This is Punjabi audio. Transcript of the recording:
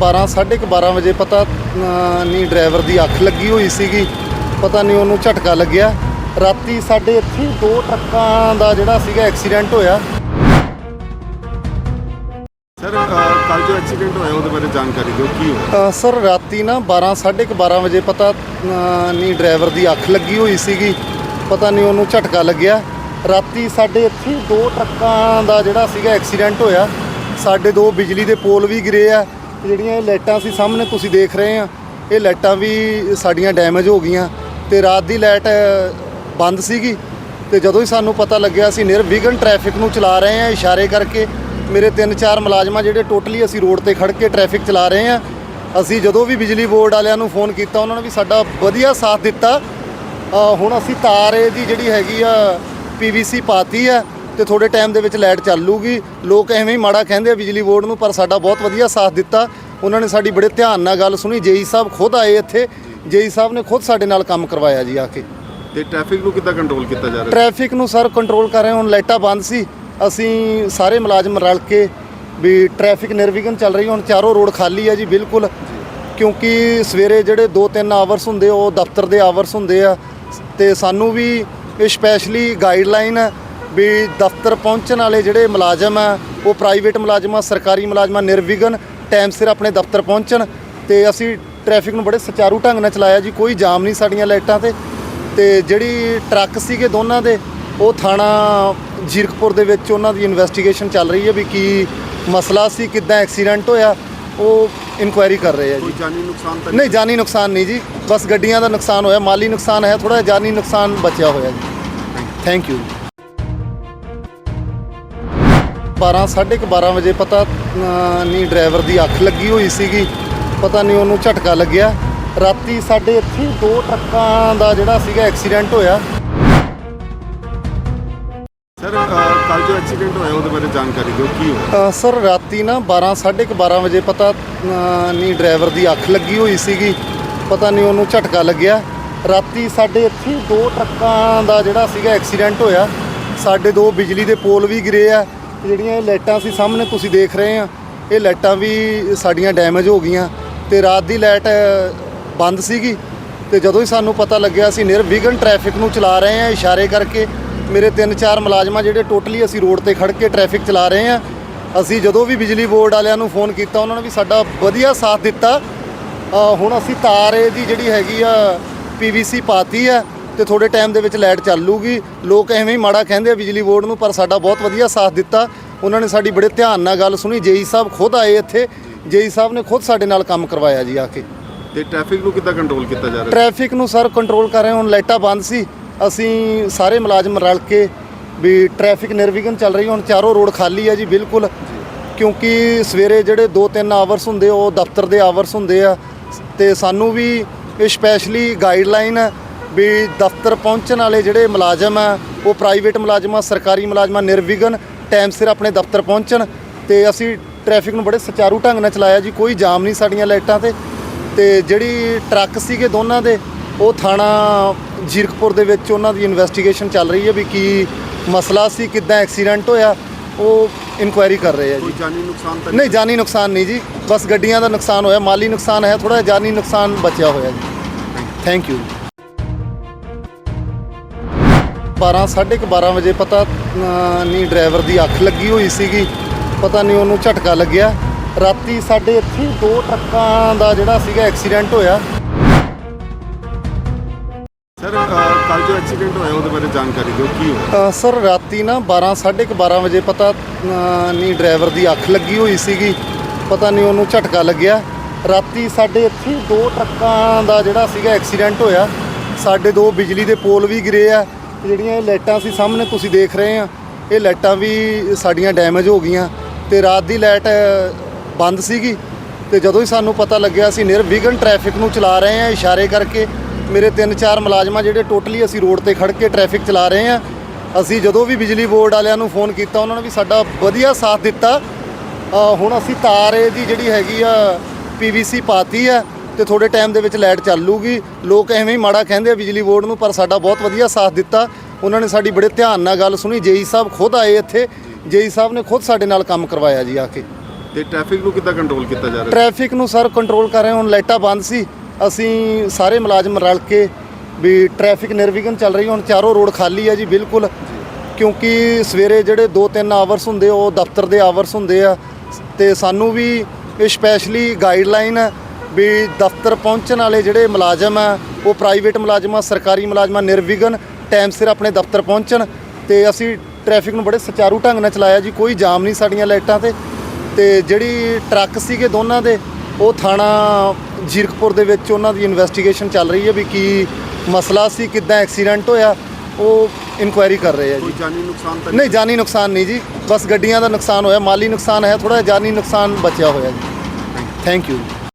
12 12:30 ਵਜੇ ਪਤਾ ਨਹੀਂ ਡਰਾਈਵਰ ਦੀ ਅੱਖ ਲੱਗੀ ਹੋਈ ਸੀਗੀ। ਪਤਾ ਨਹੀਂ ਉਹਨੂੰ ਝਟਕਾ ਲੱਗਿਆ। ਰਾਤੀ ਸਾਡੇ ਇੱਥੇ ਦੋ ਟਰੱਕਾਂ ਦਾ ਜਿਹੜਾ ਸੀਗਾ ਐਕਸੀਡੈਂਟ ਹੋਇਆ। ਸਰ ਕੱਲ ਜੋ ਐਕਸੀਡੈਂਟ ਹੋਇਆ ਉਹਦੇ ਬਾਰੇ ਜਾਣਕਾਰੀ ਦਿਓ ਕੀ ਹੋਇਆ? ਸਰ ਰਾਤੀ ਨਾ 12 12:30 ਵਜੇ ਪਤਾ ਨਹੀਂ ਡਰਾਈਵਰ ਦੀ ਅੱਖ ਲੱਗੀ ਹੋਈ ਸੀਗੀ। ਪਤਾ ਨਹੀਂ ਉਹਨੂੰ ਝਟਕਾ ਲੱਗਿਆ। ਰਾਤੀ ਸਾਡੇ ਇੱਥੇ ਦੋ ਟਰੱਕਾਂ ਦਾ ਜਿਹੜਾ ਸੀਗਾ ਐਕਸੀਡੈਂਟ ਹੋਇਆ। ਸਾਡੇ ਦੋ ਬਿਜਲੀ ਦੇ ਪੋਲ ਵੀ ਗਿਰੇ ਆ। ਜਿਹੜੀਆਂ ਇਹ ਲਾਈਟਾਂ ਸੀ ਸਾਹਮਣੇ ਤੁਸੀਂ ਦੇਖ ਰਹੇ ਆ ਇਹ ਲਾਈਟਾਂ ਵੀ ਸਾਡੀਆਂ ਡੈਮੇਜ ਹੋ ਗਈਆਂ ਤੇ ਰਾਤ ਦੀ ਲਾਈਟ ਬੰਦ ਸੀਗੀ ਤੇ ਜਦੋਂ ਹੀ ਸਾਨੂੰ ਪਤਾ ਲੱਗਿਆ ਅਸੀਂ ਨਿਰਵਿਘਨ ਟ੍ਰੈਫਿਕ ਨੂੰ ਚਲਾ ਰਹੇ ਆ ਇਸ਼ਾਰੇ ਕਰਕੇ, ਮੇਰੇ ਤਿੰਨ ਚਾਰ ਮੁਲਾਜ਼ਮਾਂ ਜਿਹੜੇ ਟੋਟਲੀ ਅਸੀਂ ਰੋਡ ਤੇ ਖੜ ਕੇ ਟ੍ਰੈਫਿਕ ਚਲਾ ਰਹੇ ਆ ਅਸੀਂ ਜਦੋਂ ਵੀ ਬਿਜਲੀ ਬੋਰਡ ਵਾਲਿਆਂ ਨੂੰ ਫੋਨ ਕੀਤਾ, ਉਹਨਾਂ ਨੇ ਵੀ ਸਾਡਾ ਵਧੀਆ ਸਾਥ ਦਿੱਤਾ। ਹੁਣ ਅਸੀਂ ਤਾਰ ਇਹਦੀ ਜਿਹੜੀ ਹੈਗੀ ਆ ਪੀਵੀਸੀ ਪਾਤੀ ਆ ਤੇ ਥੋੜੇ ਟਾਈਮ ਦੇ ਵਿੱਚ ਲਾਈਟ ਚੱਲੂਗੀ ਲੋਕ ਐਵੇਂ ਹੀ ਮਾੜਾ ਕਹਿੰਦੇ ਆ ਬਿਜਲੀ ਬੋਰਡ ਨੂੰ ਪਰ ਸਾਡਾ ਬਹੁਤ ਵਧੀਆ ਸਾਥ ਦਿੱਤਾ। ਉਹਨਾਂ ਨੇ ਸਾਡੀ ਬੜੇ ਧਿਆਨ ਨਾਲ ਗੱਲ ਸੁਣੀ। ਜੇਈ ਸਾਹਿਬ ਖੁਦ ਆਏ ਇੱਥੇ। ਜੇਈ ਸਾਹਿਬ ਨੇ ਖੁਦ ਸਾਡੇ ਨਾਲ ਕੰਮ ਕਰਵਾਇਆ ਜੀ ਆ ਕੇ। ਤੇ ਟ੍ਰੈਫਿਕ ਨੂੰ ਕਿੱਦਾਂ ਕੰਟਰੋਲ ਕੀਤਾ ਜਾ ਰਿਹਾ? ਟ੍ਰੈਫਿਕ ਨੂੰ ਸਰ ਕੰਟਰੋਲ ਕਰ ਰਹੇ। ਹੁਣ ਲਾਈਟਾਂ ਬੰਦ ਸੀ। ਅਸੀਂ ਸਾਰੇ ਮੁਲਾਜ਼ਮ ਰਲ ਕੇ ਵੀ ਟ੍ਰੈਫਿਕ ਨਿਰਵਿਘਨ ਚੱਲ ਰਹੀ ਹੁਣ ਚਾਰੋਂ ਰੋਡ ਖਾਲੀ ਹੈ ਜੀ ਬਿਲਕੁਲ। ਕਿਉਂਕਿ ਸਵੇਰੇ ਜਿਹੜੇ 2-3 ਆਵਰਸ ਹੁੰਦੇ ਉਹ ਦਫ਼ਤਰ ਦੇ ਆਵਰਸ ਹੁੰਦੇ ਆ। ਤੇ ਸਾਨੂੰ ਵੀ ਇਹ ਸਪੈਸ਼ਲੀ ਗਾਈਡਲਾਈਨ ਵੀ ਦਫ਼ਤਰ ਪਹੁੰਚਣ ਵਾਲੇ ਜਿਹੜੇ ਮੁਲਾਜ਼ਮ ਆ ਉਹ ਪ੍ਰਾਈਵੇਟ ਮੁਲਾਜ਼ਮ ਸਰਕਾਰੀ ਮੁਲਾਜ਼ਮਾਂ ਨਿਰਵਿਘਨ ਟਾਈਮ ਸਿਰ ਆਪਣੇ ਦਫ਼ਤਰ ਪਹੁੰਚਣ ਤੇ ਅਸੀਂ ਟ੍ਰੈਫਿਕ ਨੂੰ ਬੜੇ ਸੁਚਾਰੂ ਢੰਗ ਨਾਲ ਚਲਾਇਆ ਜੀ ਕੋਈ ਜਾਮ ਨਹੀਂ ਸਾਡੀਆਂ ਲਾਈਟਾਂ ਤੇ। ਤੇ ਜਿਹੜੀ ਟਰੱਕ ਸੀਗੇ ਦੋਨਾਂ ਦੇ ਉਹ ਥਾਣਾ ਜੀਰਕਪੁਰ ਦੇ ਵਿੱਚ ਉਹਨਾਂ ਦੀ ਇਨਵੈਸਟੀਗੇਸ਼ਨ ਚੱਲ ਰਹੀ ਹੈ ਵੀ ਕੀ ਮਸਲਾ ਸੀ ਕਿੱਦਾਂ ਐਕਸੀਡੈਂਟ ਹੋਇਆ ਉਹ ਇਨਕੁਆਇਰੀ ਕਰ ਰਹੇ ਆ ਕੋਈ ਜੀ ਜਾਨੀ ਨੁਕਸਾਨ ਤਾਂ ਨਹੀਂ ਜਾਨੀ ਨੁਕਸਾਨ ਨਹੀਂ ਜੀ ਬਸ ਗੱਡੀਆਂ ਦਾ ਨੁਕਸਾਨ ਹੋਇਆ ਮਾਲੀ ਨੁਕਸਾਨ ਹੈ ਥੋੜਾ ਜਾਨੀ ਨੁਕਸਾਨ ਬਚਿਆ ਹੋਇਆ ਜੀ। ਥੈਂਕ ਯੂ 12 12:30 ਵਜੇ ਪਤਾ ਨਹੀਂ ਡਰਾਈਵਰ ਦੀ ਅੱਖ ਲੱਗੀ ਹੋਈ ਸੀਗੀ। ਪਤਾ ਨਹੀਂ ਉਹਨੂੰ ਝਟਕਾ ਲੱਗਿਆ। ਰਾਤੀ ਸਾਡੇ ਇੱਥੇ ਦੋ ਟਰੱਕਾਂ ਦਾ ਜਿਹੜਾ ਸੀਗਾ ਐਕਸੀਡੈਂਟ ਹੋਇਆ। ਸਰ ਕੱਲ ਜੋ ਐਕਸੀਡੈਂਟ ਹੋਇਆ ਉਹਦੇ ਬਾਰੇ ਜਾਣਕਾਰੀ ਦਿਓ ਕੀ ਹੋਇਆ? ਸਰ ਰਾਤੀ ਨਾ 12 12:30 ਵਜੇ ਪਤਾ ਨਹੀਂ ਡਰਾਈਵਰ ਦੀ ਅੱਖ ਲੱਗੀ ਹੋਈ ਸੀਗੀ। ਪਤਾ ਨਹੀਂ ਉਹਨੂੰ ਝਟਕਾ ਲੱਗਿਆ। ਰਾਤੀ ਸਾਡੇ ਇੱਥੇ ਦੋ ਟਰੱਕਾਂ ਦਾ ਜਿਹੜਾ ਸੀਗਾ ਐਕਸੀਡੈਂਟ ਹੋਇਆ। ਸਾਡੇ ਦੋ ਬਿਜਲੀ ਦੇ ਪੋਲ ਵੀ ਗਿਰੇ ਆ। ਤੇ ਜਿਹੜੀਆਂ ਇਹ ਲਾਈਟਾਂ ਅਸੀਂ ਸਾਹਮਣੇ ਤੁਸੀਂ ਦੇਖ ਰਹੇ ਆ ਇਹ ਲਾਈਟਾਂ ਵੀ ਸਾਡੀਆਂ ਡੈਮੇਜ ਹੋ ਗਈਆਂ ਤੇ ਰਾਤ ਦੀ ਲਾਈਟ ਬੰਦ ਸੀਗੀ ਤੇ ਜਦੋਂ ਹੀ ਸਾਨੂੰ ਪਤਾ ਲੱਗਿਆ ਅਸੀਂ ਨਿਰਵਿਘਨ ਟ੍ਰੈਫਿਕ ਨੂੰ ਚਲਾ ਰਹੇ ਆ ਇਸ਼ਾਰੇ ਕਰਕੇ, ਮੇਰੇ ਤਿੰਨ ਚਾਰ ਮੁਲਾਜ਼ਮਾਂ ਜਿਹੜੇ ਟੋਟਲੀ ਅਸੀਂ ਰੋਡ ਤੇ ਖੜ ਕੇ ਟ੍ਰੈਫਿਕ ਚਲਾ ਰਹੇ ਆ ਅਸੀਂ ਜਦੋਂ ਵੀ ਬਿਜਲੀ ਬੋਰਡ ਵਾਲਿਆਂ ਨੂੰ ਫੋਨ ਕੀਤਾ, ਉਹਨਾਂ ਨੇ ਵੀ ਸਾਡਾ ਵਧੀਆ ਸਾਥ ਦਿੱਤਾ। ਹੁਣ ਅਸੀਂ ਤਾਰ ਇਹਦੀ ਜਿਹੜੀ ਹੈਗੀ ਆ ਪੀਵੀਸੀ ਪਾਤੀ ਆ ਤੇ ਥੋੜੇ ਟਾਈਮ ਦੇ ਵਿੱਚ ਲਾਈਟ ਚੱਲੂਗੀ ਲੋਕ ਐਵੇਂ ਹੀ ਮਾੜਾ ਕਹਿੰਦੇ ਆ ਬਿਜਲੀ ਬੋਰਡ ਨੂੰ ਪਰ ਸਾਡਾ ਬਹੁਤ ਵਧੀਆ ਸਾਥ ਦਿੱਤਾ। ਉਹਨਾਂ ਨੇ ਸਾਡੀ ਬੜੇ ਧਿਆਨ ਨਾਲ ਗੱਲ ਸੁਣੀ। ਜੇਈ ਸਾਹਿਬ ਖੁਦ ਆਏ ਇੱਥੇ। ਜੇਈ ਸਾਹਿਬ ਨੇ ਖੁਦ ਸਾਡੇ ਨਾਲ ਕੰਮ ਕਰਵਾਇਆ ਜੀ ਆ ਕੇ। ਤੇ ਟ੍ਰੈਫਿਕ ਨੂੰ ਕਿੱਦਾਂ ਕੰਟਰੋਲ ਕੀਤਾ ਜਾ ਰਿਹਾ? ਟ੍ਰੈਫਿਕ ਨੂੰ ਸਰ ਕੰਟਰੋਲ ਕਰ ਰਹੇ। ਹੁਣ ਲਾਈਟਾਂ ਬੰਦ ਸੀ। ਅਸੀਂ ਸਾਰੇ ਮੁਲਾਜ਼ਮ ਰਲ ਕੇ ਵੀ ਟ੍ਰੈਫਿਕ ਨਿਰਵਿਘਨ ਚੱਲ ਰਹੀ ਹੁਣ ਚਾਰੋਂ ਰੋਡ ਖਾਲੀ ਹੈ ਜੀ ਬਿਲਕੁਲ। ਕਿਉਂਕਿ ਸਵੇਰੇ ਜਿਹੜੇ 2-3 ਆਵਰਸ ਹੁੰਦੇ ਉਹ ਦਫ਼ਤਰ ਦੇ ਆਵਰਸ ਹੁੰਦੇ ਆ। ਤੇ ਸਾਨੂੰ ਵੀ ਇਹ ਸਪੈਸ਼ਲੀ ਗਾਈਡਲਾਈਨ ਵੀ ਦਫ਼ਤਰ ਪਹੁੰਚਣ ਵਾਲੇ ਜਿਹੜੇ ਮੁਲਾਜ਼ਮ ਆ ਉਹ ਪ੍ਰਾਈਵੇਟ ਮੁਲਾਜ਼ਮਾਂ ਸਰਕਾਰੀ ਮੁਲਾਜ਼ਮਾਂ ਨਿਰਵਿਘਨ ਟਾਈਮ ਸਿਰ ਆਪਣੇ ਦਫ਼ਤਰ ਪਹੁੰਚਣ ਤੇ ਅਸੀਂ ਟ੍ਰੈਫਿਕ ਨੂੰ ਬੜੇ ਸੁਚਾਰੂ ਢੰਗ ਨਾਲ ਚਲਾਇਆ ਜੀ ਕੋਈ ਜਾਮ ਨਹੀਂ ਸਾਡੀਆਂ ਲਾਈਟਾਂ ਤੇ। ਤੇ ਜਿਹੜੀ ਟਰੱਕ ਸੀਗੇ ਦੋਨਾਂ ਦੇ ਉਹ ਥਾਣਾ ਜੀਰਕਪੁਰ ਦੇ ਵਿੱਚ ਉਹਨਾਂ ਦੀ ਇਨਵੈਸਟੀਗੇਸ਼ਨ ਚੱਲ ਰਹੀ ਹੈ ਵੀ ਕੀ ਮਸਲਾ ਸੀ ਕਿੱਦਾਂ ਐਕਸੀਡੈਂਟ ਹੋਇਆ ਉਹ ਇਨਕੁਆਇਰੀ ਕਰ ਰਹੇ ਆ ਕੋਈ ਜੀ ਜਾਨੀ ਨੁਕਸਾਨ ਤਾਂ ਨਹੀਂ ਜਾਨੀ ਨੁਕਸਾਨ ਨਹੀਂ ਜੀ ਬਸ ਗੱਡੀਆਂ ਦਾ ਨੁਕਸਾਨ ਹੋਇਆ ਮਾਲੀ ਨੁਕਸਾਨ ਹੈ ਥੋੜਾ ਜਾਨੀ ਨੁਕਸਾਨ ਬਚਿਆ ਹੋਇਆ ਜੀ। ਥੈਂਕ ਯੂ 12 12:30 ਵਜੇ ਪਤਾ ਨਹੀਂ ਡਰਾਈਵਰ ਦੀ ਅੱਖ ਲੱਗੀ ਹੋਈ ਸੀਗੀ। ਪਤਾ ਨਹੀਂ ਉਹਨੂੰ ਝਟਕਾ ਲੱਗਿਆ। ਰਾਤੀ ਸਾਡੇ ਇੱਥੇ ਦੋ ਟਰੱਕਾਂ ਦਾ ਜਿਹੜਾ ਸੀਗਾ ਐਕਸੀਡੈਂਟ ਹੋਇਆ। ਸਰ ਕੱਲ ਜੋ ਐਕਸੀਡੈਂਟ ਹੋਇਆ ਉਹਦੇ ਬਾਰੇ ਜਾਣਕਾਰੀ ਦਿਓ ਕੀ ਹੋਇਆ? ਸਰ ਰਾਤੀ ਨਾ 12 12:30 ਵਜੇ ਪਤਾ ਨਹੀਂ ਡਰਾਈਵਰ ਦੀ ਅੱਖ ਲੱਗੀ ਹੋਈ ਸੀਗੀ। ਪਤਾ ਨਹੀਂ ਉਹਨੂੰ ਝਟਕਾ ਲੱਗਿਆ। ਰਾਤੀ ਸਾਡੇ ਇੱਥੇ ਦੋ ਟਰੱਕਾਂ ਦਾ ਜਿਹੜਾ ਸੀਗਾ ਐਕਸੀਡੈਂਟ ਹੋਇਆ। ਸਾਡੇ ਦੋ ਬਿਜਲੀ ਦੇ ਪੋਲ ਵੀ ਗਿਰੇ ਆ। ਤੇ ਜਿਹੜੀਆਂ ਇਹ ਲਾਈਟਾਂ ਅਸੀਂ ਸਾਹਮਣੇ ਤੁਸੀਂ ਦੇਖ ਰਹੇ ਆ ਇਹ ਲਾਈਟਾਂ ਵੀ ਸਾਡੀਆਂ ਡੈਮੇਜ ਹੋ ਗਈਆਂ ਤੇ ਰਾਤ ਦੀ ਲਾਈਟ ਬੰਦ ਸੀਗੀ ਤੇ ਜਦੋਂ ਹੀ ਸਾਨੂੰ ਪਤਾ ਲੱਗਿਆ ਅਸੀਂ ਨਿਰਵਿਘਨ ਟ੍ਰੈਫਿਕ ਨੂੰ ਚਲਾ ਰਹੇ ਆ ਇਸ਼ਾਰੇ ਕਰਕੇ, ਮੇਰੇ ਤਿੰਨ ਚਾਰ ਮੁਲਾਜ਼ਮਾਂ ਜਿਹੜੇ ਟੋਟਲੀ ਅਸੀਂ ਰੋਡ ਤੇ ਖੜ ਕੇ ਟ੍ਰੈਫਿਕ ਚਲਾ ਰਹੇ ਆ ਅਸੀਂ ਜਦੋਂ ਵੀ ਬਿਜਲੀ ਬੋਰਡ ਵਾਲਿਆਂ ਨੂੰ ਫੋਨ ਕੀਤਾ, ਉਹਨਾਂ ਨੇ ਵੀ ਸਾਡਾ ਵਧੀਆ ਸਾਥ ਦਿੱਤਾ। ਹੁਣ ਅਸੀਂ ਤਾਰ ਇਹਦੀ ਜਿਹੜੀ ਹੈਗੀ ਆ ਪੀਵੀਸੀ ਪਾਤੀ ਆ ਤੇ ਥੋੜੇ ਟਾਈਮ ਦੇ ਵਿੱਚ ਲਾਈਟ ਚੱਲੂਗੀ ਲੋਕ ਐਵੇਂ ਹੀ ਮਾੜਾ ਕਹਿੰਦੇ ਆ ਬਿਜਲੀ ਬੋਰਡ ਨੂੰ ਪਰ ਸਾਡਾ ਬਹੁਤ ਵਧੀਆ ਸਾਥ ਦਿੱਤਾ। ਉਹਨਾਂ ਨੇ ਸਾਡੀ ਬੜੇ ਧਿਆਨ ਨਾਲ ਗੱਲ ਸੁਣੀ। ਜੇਈ ਸਾਹਿਬ ਖੁਦ ਆਏ ਇੱਥੇ। ਜੇਈ ਸਾਹਿਬ ਨੇ ਖੁਦ ਸਾਡੇ ਨਾਲ ਕੰਮ ਕਰਵਾਇਆ ਜੀ ਆ ਕੇ। ਤੇ ਟ੍ਰੈਫਿਕ ਨੂੰ ਕਿੱਦਾਂ ਕੰਟਰੋਲ ਕੀਤਾ ਜਾ ਰਿਹਾ? ਟ੍ਰੈਫਿਕ ਨੂੰ ਸਰ ਕੰਟਰੋਲ ਕਰ ਰਹੇ। ਹੁਣ ਲਾਈਟਾਂ ਬੰਦ ਸੀ। ਅਸੀਂ ਸਾਰੇ ਮੁਲਾਜ਼ਮ ਰਲ ਕੇ ਵੀ ਟ੍ਰੈਫਿਕ ਨਿਰਵਿਘਨ ਚੱਲ ਰਹੀ ਹੁਣ ਚਾਰੋਂ ਰੋਡ ਖਾਲੀ ਹੈ ਜੀ ਬਿਲਕੁਲ। ਕਿਉਂਕਿ ਸਵੇਰੇ ਜਿਹੜੇ 2-3 ਆਵਰਸ ਹੁੰਦੇ ਉਹ ਦਫ਼ਤਰ ਦੇ ਆਵਰਸ ਹੁੰਦੇ ਆ। ਤੇ ਸਾਨੂੰ ਵੀ ਇਹ ਸਪੈਸ਼ਲੀ ਗਾਈਡਲਾਈਨ ਵੀ ਦਫ਼ਤਰ ਪਹੁੰਚਣ ਵਾਲੇ ਜਿਹੜੇ ਮੁਲਾਜ਼ਮ ਆ ਉਹ ਪ੍ਰਾਈਵੇਟ ਮੁਲਾਜ਼ਮ ਸਰਕਾਰੀ ਮੁਲਾਜ਼ਮਾਂ ਨਿਰਵਿਘਨ ਟਾਈਮ ਸਿਰ ਆਪਣੇ ਦਫ਼ਤਰ ਪਹੁੰਚਣ ਤੇ ਅਸੀਂ ਟ੍ਰੈਫਿਕ ਨੂੰ ਬੜੇ ਸੁਚਾਰੂ ਢੰਗ ਨਾਲ ਚਲਾਇਆ ਜੀ ਕੋਈ ਜਾਮ ਨਹੀਂ ਸਾਡੀਆਂ ਲਾਈਟਾਂ ਤੇ। ਤੇ ਜਿਹੜੀ ਟਰੱਕ ਸੀਗੇ ਦੋਨਾਂ ਦੇ ਉਹ ਥਾਣਾ ਜੀਰਕਪੁਰ ਦੇ ਵਿੱਚ ਉਹਨਾਂ ਦੀ ਇਨਵੈਸਟੀਗੇਸ਼ਨ ਚੱਲ ਰਹੀ ਹੈ ਵੀ ਕੀ ਮਸਲਾ ਸੀ ਕਿੱਦਾਂ ਐਕਸੀਡੈਂਟ ਹੋਇਆ ਉਹ ਇਨਕੁਆਇਰੀ ਕਰ ਰਹੇ ਆ ਕੋਈ ਜੀ ਜਾਨੀ ਨੁਕਸਾਨ ਤਾਂ ਨਹੀਂ ਜਾਨੀ ਨੁਕਸਾਨ ਨਹੀਂ ਜੀ ਬਸ ਗੱਡੀਆਂ ਦਾ ਨੁਕਸਾਨ ਹੋਇਆ ਮਾਲੀ ਨੁਕਸਾਨ ਹੈ ਥੋੜਾ ਜਾਨੀ ਨੁਕਸਾਨ ਬਚਿਆ ਹੋਇਆ ਜੀ। Thank you